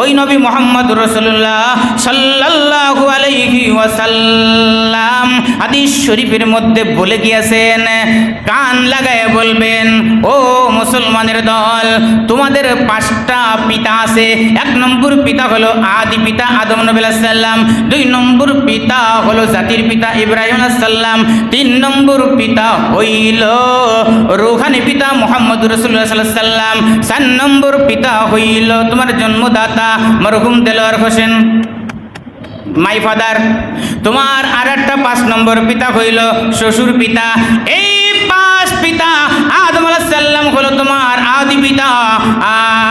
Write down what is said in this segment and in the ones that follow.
ওই নবী মোহাম্মদ রসুল্লাহ সাল্লাল্লাহু আলাইহি ওয়াসাল্লাম হাদিস শরীফের মধ্যে বলে গিয়েছেন, কান লাগায় বলবেন, ও মুসলমানের দল, তোমাদের পাঁচটা পিতা আছে। এক নম্বর পিতা হলো আদি পিতা আদম নবী সাল্লাম দুই নম্বর পিতা হলো জাতির পিতা ইব্রাহিম সাল্লাম তিন নম্বর পিতা হইল রুহানি পিতা মোহাম্মদ রসুল্লাহ সাল্লাম চার নম্বর পিতা হইল তোমার জন্মদাতা মরহুম দেলোয়ার হোসেন। মাই ফাদার, তোমার আর একটা পাঁচ নম্বর পিতা হইল, শ্বশুর পিতা। এই পিতা আদম আলাহ সাল্লাম হলো তোমার আদি পিতা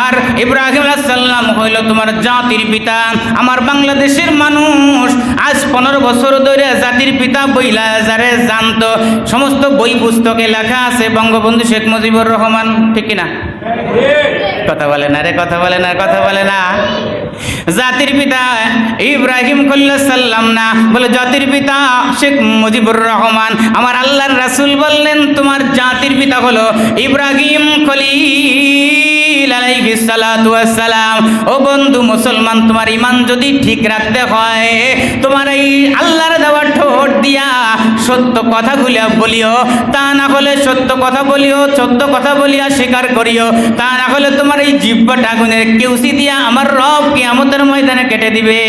আর ইব্রাহিম সাল্লাম হইল তোমার জাতির পিতা। আমার বাংলাদেশের মানুষ আজ পনেরো বছর ধরে জাতির পিতা বইলা যারে জানতো। সমস্ত বই পুস্তকে লেখা আছে বঙ্গবন্ধু শেখ মুজিবুর রহমান ঠিক কিনা? কথা বলে না রে কথা বলে না কথা বলে না। জাতির পিতা ইব্রাহিম সাল্লাম না। বলে, জাতির পিতা শেখ মুজিবুর রহমান। আমার আল্লাহর রাসুল বললেন, তোমার জাতির পিতা হলো ইব্রাহিম খলিল। আলাইহিস সালাতু ওয়াস সালাম ও বন্ধু মুসলমান, তোমার ইমান যদি ঠিক রাখতে হয়, তোমার এই আল্লাহর দেওয়া ঠোঁট দিয়া সত্য কথাগুলি বলিও, তা না হলে সত্য কথা বলিও, সত্য কথা বলিয়া স্বীকার করিও, তা না হলে তোমার এই জিব্বাটা আগুনের কেউসি দিয়া আমার রব কিয়ামতের ময়দানে কেটে দিবে।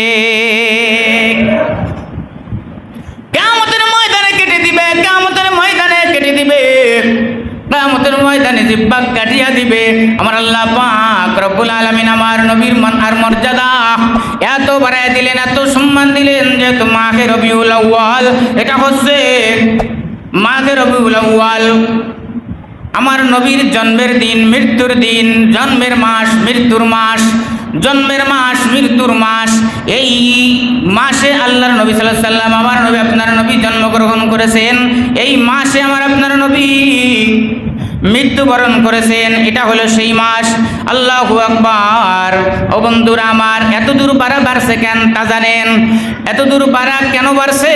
কেয়ামতের ময়দানে কেটে দিবে, কেয়ামতের ময়দানে কেটে দিবে। জিব্বা কাটিয়া দিবে। আমার আল্লাহ পাক রব্বুল আলামিন আমার নবীর মান আর মর্যাদা এত বাড়ায় দিলেন, এত সম্মান দিলেন যে তো মাহে রবিউল আউয়াল, এটা হচ্ছে মাঘে রবিউল আউয়াল। আমার নবীর জন্মের দিন, মৃত্যুর দিন, জন্মের মাস, মৃত্যুর মাস, জন্মের মাস, মৃত্যুর মাস, এই মাসে আল্লাহর নবী সাল্লাহ সাল্লাম আমার নবী, আপনার নবী জন্মগ্রহণ করেছেন। এই মাসে আমার আপনার নবী মৃত্যুবরণ করেছেন, এটা হলো সেই মাস। আল্লাহ আকবার। ও বন্ধুরা আমার এত দূর বাড়া বাড়ছে কেন তা জানেন? এত দূর বাড়া কেন বাড়ছে?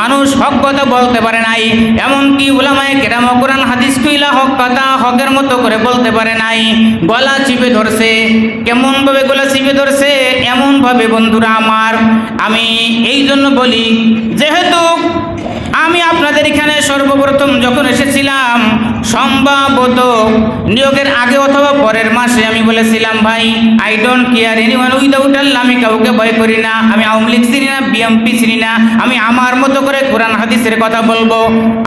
মানুষ হক কথা বলতে পারে নাই। এমনকি উলামায়ে কেরাম কোরআন হাদিস কইলা হক কথা হকের মতো করে বলতে পারে নাই। গলা চিপে ধরছে কেমন ভাবে গলা চিপে ধরছে? এমন ভাবে বন্ধুরা আমার, আমি এই জন্য বলি, যেহেতু আমি আপনাদের এখানে সর্বপ্রথম যখন এসেছিলাম, সম্ভবত নিয়োগের আগে অথবা পরের মাসে আমি বলেছিলাম, ভাই I don't care anyone without Allah আমি কাউকে ভয় করি না, আমি আওয়ামী লীগ চিনি না বিএমপি চিনি না, আমি আমার মতো করে কোরআন হাদিসের কথা বলব।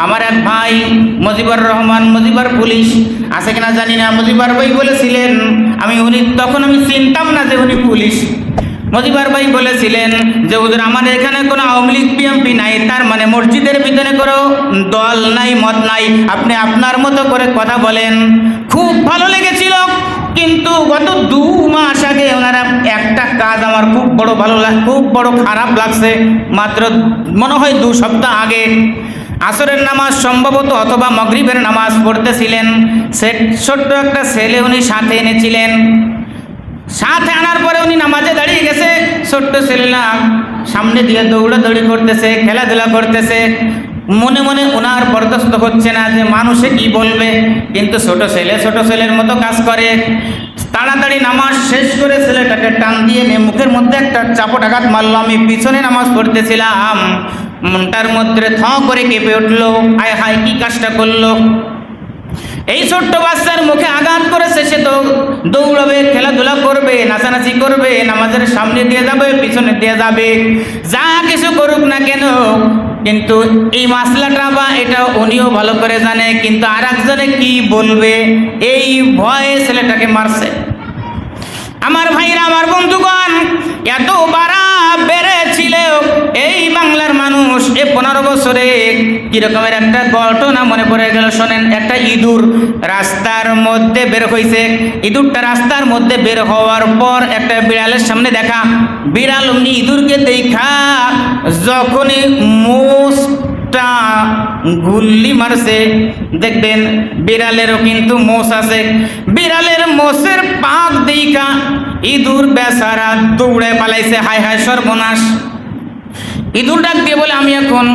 আমার এক ভাই, মজিবুর রহমান, মজিবর পুলিশ, আছে কিনা জানি না, মজিবর ভাই বলেছিলেন, আমি উনি তখন আমি চিনতাম না যে উনি পুলিশ। মজিবার ভাই বলেছিলেন যে, হুজুর, আমাদের এখানে কোনো আওয়ামী লীগ বিএমপি নাই। তার মানে মসজিদের ভিতরে কোনো দল নাই, মত নাই। আপনি আপনার মতো করে কথা বলেন। খুব ভালো লেগেছিল। কিন্তু গত দু মাস আগে ওনারা একটা কাজ আমার খুব বড় ভালো লাগ খুব বড় খারাপ লাগছে। মাত্র মনে হয় দু সপ্তাহ আগে আসরের নামাজ সম্ভবত অথবা মগরিবের নামাজ পড়তেছিলেন। সে, ছোট্ট একটা ছেলে উনি সাথে এনেছিলেন। সাথে আনার পরে উনি নামাজে দাঁড়িয়ে গেছে। ছোট্ট ছেলেরা সামনে দিয়ে দৌড়াদৌড়ি করতেছে, খেলাধুলা করতেছে। মনে মনে ওনার বরদাস্ত হচ্ছে না যে মানুষে কি বলবে। কিন্তু ছোট ছেলে ছোট ছেলের মতো কাজ করে। তাড়াতাড়ি নামাজ শেষ করে ছেলেটাকে টান দিয়ে নিয়ে মুখের মধ্যে একটা চাপট আঘাত মারলো। আমি পিছনে নামাজ পড়তেছিলাম। মনটার মধ্যে থ করে কেঁপে উঠল। আয় হায়, কি কাজটা করল? এই ছোট্ট বাচ্চার মুখে আঘাত করেছে সে তো দৌড়াবে, খেলাধুলা করবে, নাচানাচি করবে, নামাজের সামনে দিয়ে যাবে, পিছনে দিয়ে যাবে। যা কিছু করুক না কেন, কিন্তু এই মাসলাটা বা এটা উনিও ভালো করে জানে, কিন্তু আর একজনে কি বলবে? এই ভয়ে ছেলেটাকে মারছে। আমার ভাইরা, আমার বন্ধুগণ এত বাড়া বেড়েছিল এই বাংলার মানুষ এ পনেরো বছরে কিরকমের একটা ঘটনা মনে পড়ে গেল? শোনেন, একটা ইঁদুর রাস্তার মধ্যে বের হয়েছে ইঁদুরটা রাস্তার মধ্যে বের হওয়ার পর একটা বিড়ালের সামনে দেখা। বিড়াল ইঁদুরকে দেখা, যখনই মোষটা গুল্লি মারছে। দেখবেন বিড়ালেরও কিন্তু মোষ আছে। বিড়ালের মোষের পাক দিকা ইঁদুর বেচারা দৌড়ে পালাইছে। হায় হায় সর্বনাশ। ইঁদুর ডাক দিয়ে বলে, আমি এখন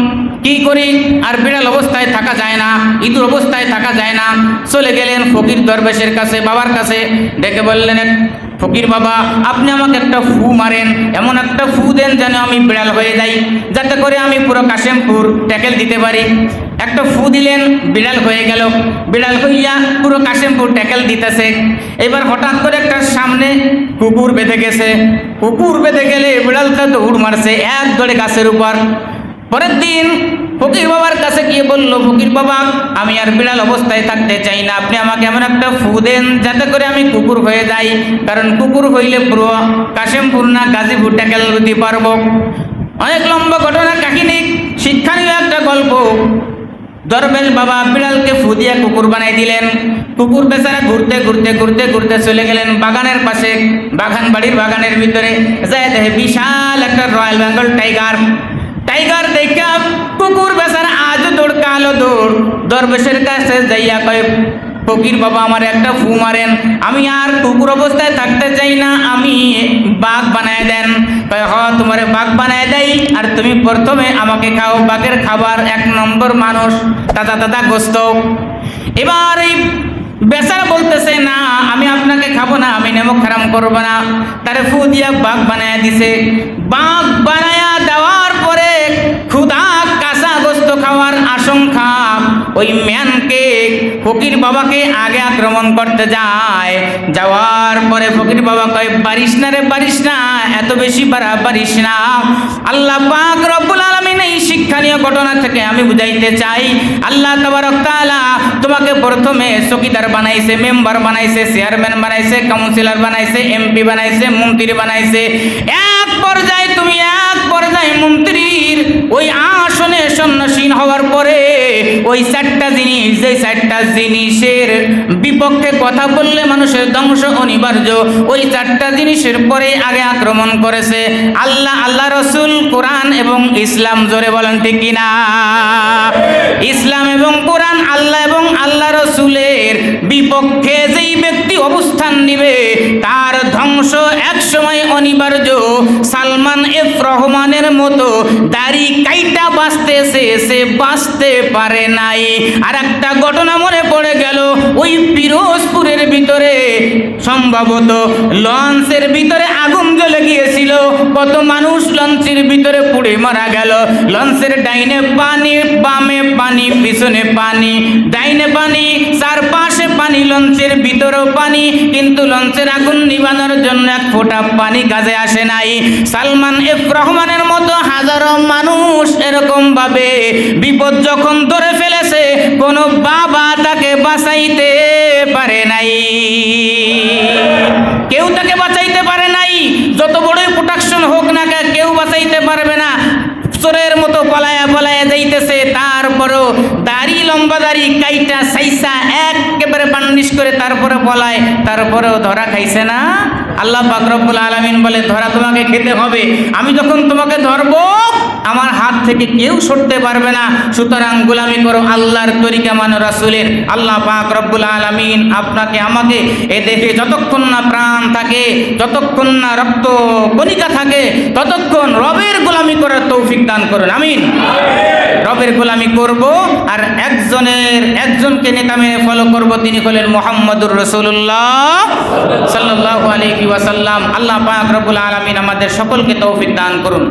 কি করি? আর বিড়াল অবস্থায় থাকা যায় না, ইঁদুর অবস্থায় থাকা যায় না। চলে গেলেন ফকির দরবেশের কাছে, বাবার কাছে। ডেকে বললেন, ফকির বাবা, আপনি আমাকে একটা ফু মারেন, এমন একটা ফু দেন যেন আমি বিড়াল হয়ে যাই, যাতে করে আমি পুরো কাশেমপুর ট্যাকেল দিতে পারি। একটা ফু দিলেন, বিড়াল হয়ে গেল। বিড়াল হইয়া পুরো কাশেমপুর ট্যাকেল দিতেছে। এবার হঠাৎ করে একটা সামনে কুকুর বেঁধে গেছে। কুকুর বেঁধে গেলে বিড়ালটা উড় মারছে, এক দৌড়ে গাছের উপর। পরের দিন ফকির বাবার কাছে গিয়ে বলল, ফকির বাবা, আমি আর বিড়াল অবস্থায় থাকতে চাই না। আপনি আমাকে এমন একটা ফু দেন যাতে করে আমি কুকুর হয়ে যাই। কারণ কুকুর হইলে পুরো কাশেমপুর না গাজীপুর ট্যাকেল দিতে পারব। অনেক লম্বা ঘটনা কাহিনী, শিক্ষণীয় একটা গল্প। দরবেশ বাবা বিড়ালকে ফু দিয়ে কুকুর বানাই দিলেন। কুকুর বেচারা ঘুরতে ঘুরতে ঘুরতে ঘুরতে চলে গেলেন বাগানের পাশে। বাগান, বাড়ির বাগানের ভিতরে যায় দেখে বিশাল একটা রয়্যাল বেঙ্গল টাইগার। দেখা আজ দৌড়, কালো দৌড়। দরবেশের কাছে যাইয়া ফকির বাবা, আমার একটা ফু মারেন। আমি আর কুকুর অবস্থায় থাকতে চাই না। আমি বাঘ বানায় দেন। হ, তোমার বাঘ বানায় দেই। আর তুমি প্রথমে আমাকে খাও। বাঘের খাবার এক নম্বর মানুষ। তাজা তাজা গোস্ত। এবার এই বেচারা বলতেছে, না, আমি আপনাকে খাব না। আমি নেমক খারাম করব না। তারে ফু দিয়া বাঘ বানায় দিছে। বাঘ বানায়া দেওয়ার ওই ম্যানকে, ফকির বাবাকে আগে আক্রমণ করতে যায়। যাওয়ার পরে ফকির বাবা কয়, পারিস না রে, পারিস না, এত বেশি বাড়া পারিস না। আল্লাহ পাক রব্বুল আলামিন এই শিক্ষণীয় ঘটনা থেকে আমি বুঝাইতে চাই। আল্লাহ তাবারক তাআলা তোমাকে প্রথমে চকিদার বানাইছে, মেম্বার বানাইছে, চেয়ারম্যান বানাইছে, কাউন্সিলর বানাইছে, এমপি বানাইছে, মন্ত্রী বানাইছে। এক পর্যায়ে তুমি এক পর্যায়ে মন্ত্রীর ওই আসনে সন্ন্যাসীন হওয়ার পরে ওই চারটা জিনিস, যে চারটা জিনিসের বিপক্ষে কথা বললে মানুষের ধ্বংস অনিবার্য, ওই চারটা জিনিসের পরে আগে আক্রমণ করেছে। আল্লাহ আল্লাহ রসুল, কোরআন এবং ইসলাম জোরে বলেন ঠিক কিনা? ইসলাম এবং কোরআন আল্লাহ এবং আল্লাহ রসুলের বিপক্ষে যেই ব্যক্তি অবস্থান অনিবার্য সালমান এফ রহমানের মতো দাড়ি কাইটা বাঁচতেছে, সে বাঁচতে পারে নাই। আর একটা ঘটনা মনে পড়ে গেল, ওই পিরোজপুরের ভিতরে সম্ভবত লঞ্চের ভিতরে আগুন জ্বলে গিয়েছিল। কত মানুষ লঞ্চের ভিতরে পুড়ে মারা গেল। লঞ্চের ডাইনে পানি, বামে পানি, পিছনে পানি, ডাইনে পানি, চার পানি লঞ্চের ভিতরেও পানি, কিন্তু লঞ্চের আগুন নিবানোর জন্য এক ফোঁটা পানি কাজে আসে নাই। সালমান এফ রহমানের মতো হাজারো মানুষ এরকম ভাবে বিপদ যখন ধরে ফেলেছে, কোনো বাবা তাকে বাঁচাইতে পারে নাই। কেউ তাকে বাঁচাইতে পারে নাই। যত বড়ই প্রোটেকশন হোক না কেউ বাঁচাইতে পারবে না। চোরের মতো পলায়া পলায়া যাইতেছে, তারপরও দাড়ি লম্বা দাড়ি কাইটা সাইসা একেবারে বান্ডিশ করে তারপরে বলায়, তারপরেও ধরা খাইছে না। আল্লাহ পাক রব্বুল আলামিন বলে, ধরা তোমাকে খেতে হবে। আমি যখন তোমাকে ধরবো, আমার হাত থেকে কেউ সরতে পারবে না। সুতরাং গোলামি করো আল্লাহর তরিকা মানো রাসুলের। আল্লাহ পাক রব্বুল আলামিন আপনাকে আমাকে এ দেহে যতক্ষণ না প্রাণ থাকে, যতক্ষণ না রক্ত কণিকা থাকে, ততক্ষণ রবের গোলামি করার তৌফিক দান করুন, আমিন। রবের গোলামি করব আর একজনের, একজনকে নেতা মেনে ফলো করব, তিনি হলেন মোহাম্মদুর রসুল্লাহ সাল্লাহ ওয়াসাল্লাম। আল্লাহ পাক রবুল আলমিন আমাদের সকলকে তৌফিক দান করুন।